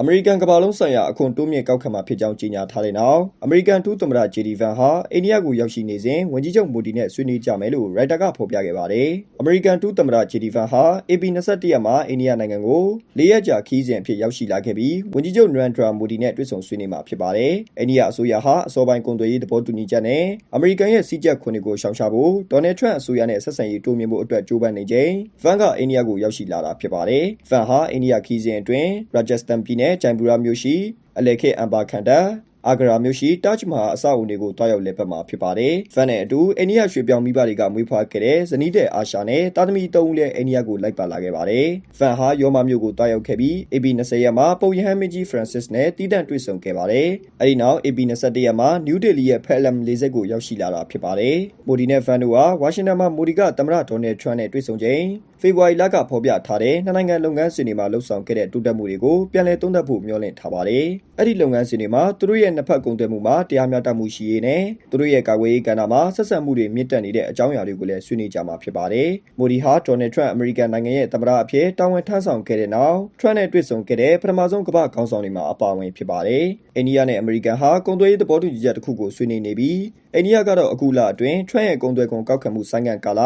အမေရိကန်ကမ္ဘာလုံးဆိုင်ရာအခွန်တိုးမြင့်ကောက်ခံမှာဖြစ်ကြောင်းကြေညာထားတဲ့နောက်အမေရိကန်ထူးသမ္မတဂျေဒီဗန်ဟာအိန္ဒိယကိုရောက်ရှိနေစဉ်ဝန်ကြီးချုပ်မိုဒီနဲ့ဆွေးနွေးကြမယ်လို့ရိုက်တာကဖော်ပြခဲ့ပါတယ်။အမေရိကန်ထူးသမ္မတဂျေဒီဗန်ဟာ AP21 ရက်မှာအိန္ဒိယနိုင်ငံကို၄ရက်ကြာခီးစဉ်အဖြစ်ရောက်ရှိလာခဲ့ပြီးဝန်ကြီးချုပ်နရန်ဒရာမိုဒီနဲ့တွေ့ဆုံဆွေးနွေးမှာဖြစ်ပါတယ်။အိန္ဒိယအစိုးရဟာအစောပိုင်းကုန်သွယ်ရေးသဘောတူညီချက်နဲ့အမေရိကန်ရဲ့စီးကျက်ခွန်တွေကိုရှောင်ရှားဖို့ဒေါ်နယ်ထရန့်အစိုးရနဲ့ဆက်ဆံရေးတိုးမြင့်ဖို့အတွက်ကြိုးပမ်းနေချိန်ဗန်ကအိန္ဒိယကိုရောက်ရှိလာတာဖြစ်ပါတယ်။ဗန်ဟာအိန္ဒိယခီးစဉ်အတွင်းရာဂျက်စတန်ပြည်နယ်ဂျိုင်ဘူရာမြို့ရှိအလေခေအမ်ဘာခန်တာ အာဂရာမြို့ရှိတာချ်မဟာအဆောက်အုံတွေကိုတွားရောက်လည်ပတ်မှာဖြစ်ပါတယ်။ဖန်နဲ့အတူအိန္ဒိယရွှေပြောင်မိဘတွေကမွေးဖွားခဲ့တဲ့ဇနီးတဲ့အာရှာနဲ့တာသမီသုံးဦးလည်းအိန္ဒိယကိုလိုက်ပါလာခဲ့ပါတယ်။ဖန်ဟာယောမမြို့ကိုတွားရောက်ခဲ့ပြီး AB20 ရက်မှာပုပ်ယဟန်မင်းကြီး Francis နဲ့တီးတန့်တွေ့ဆုံခဲ့ပါတယ်။အဲဒီနောက် AB21 ရက်မှာနယူးဒေလီရဲ့ဖဲလမ်လေးစက်ကိုရောက်ရှိလာတာဖြစ်ပါတယ်။မိုဒီနဲ့ဖန်တို့ဟာဝါရှင်တန်မှာမိုဒီကသမ္မတဒေါ်နယ်ထရန့်နဲ့တွေ့ဆုံချိန်ဖေဖော်ဝါရီလကဖော်ပြထားတဲ့နှစ်နိုင်ငံလုပ်ငန်းစဉ်တွေမှာလှုပ်ဆောင်ခဲ့တဲ့တိုးတက်မှုတွေကိုပြန်လည်သုံးသပ်ဖို့မျှော်လင့်ထားပါတယ်။အဲ့ဒီလုပ်ငန်းစဉ်တွေမှာသူတို့ရဲ့နှစ်ဖက်ကုန်သွယ်မှုမှာတရားမျှတမှုရှိရေးနဲ့သူတို့ရဲ့ကာကွယ်ရေးကဏ္ဍမှာဆက်ဆံမှုတွေမြင့်တက်နေတဲ့အကြောင်းအရာတွေကိုလည်းဆွေးနွေးကြမှာဖြစ်ပါတယ်။မိုဒီဟာဒေါ်နယ်ထရန့်အမေရိကန်နိုင်ငံရဲ့သမ္မတအဖြစ်တာဝန်ထမ်းဆောင်ခဲ့တဲ့နောက်ထရန့်နဲ့တွေ့ဆုံခဲ့တဲ့ပထမဆုံးကမ္ဘာခေါင်းဆောင်တွေမှာအပါအဝင်ဖြစ်ပါတယ်။အိန္ဒိယနဲ့အမေရိကန်ဟာကုန်သွယ်ရေးသဘောတူညီချက်တစ်ခုကိုဆွေးနွေးနေပြီးအိန္ဒိယကတော့အခုလအတွင်းထရန့်ရဲ့ကုန်သွယ်ကုန်ကောက်ခံမှုဆိုင်ငံကာလ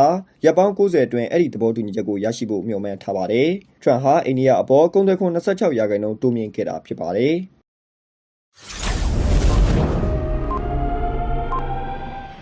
ရပ်ပေါင်း90အတွင်းအဲ့ဒီသဘောတူညီချက်ကိုရရှိဖို့မျှော်မှန်းထားပါတယ်။ထရန့်ဟာအိန္ဒိယအပေါ်ကုန်သွယ်ခွန်26ရာခိုင်နှုန်းတိုးမြင့်ခဲ့တာဖြစ်ပါတယ်။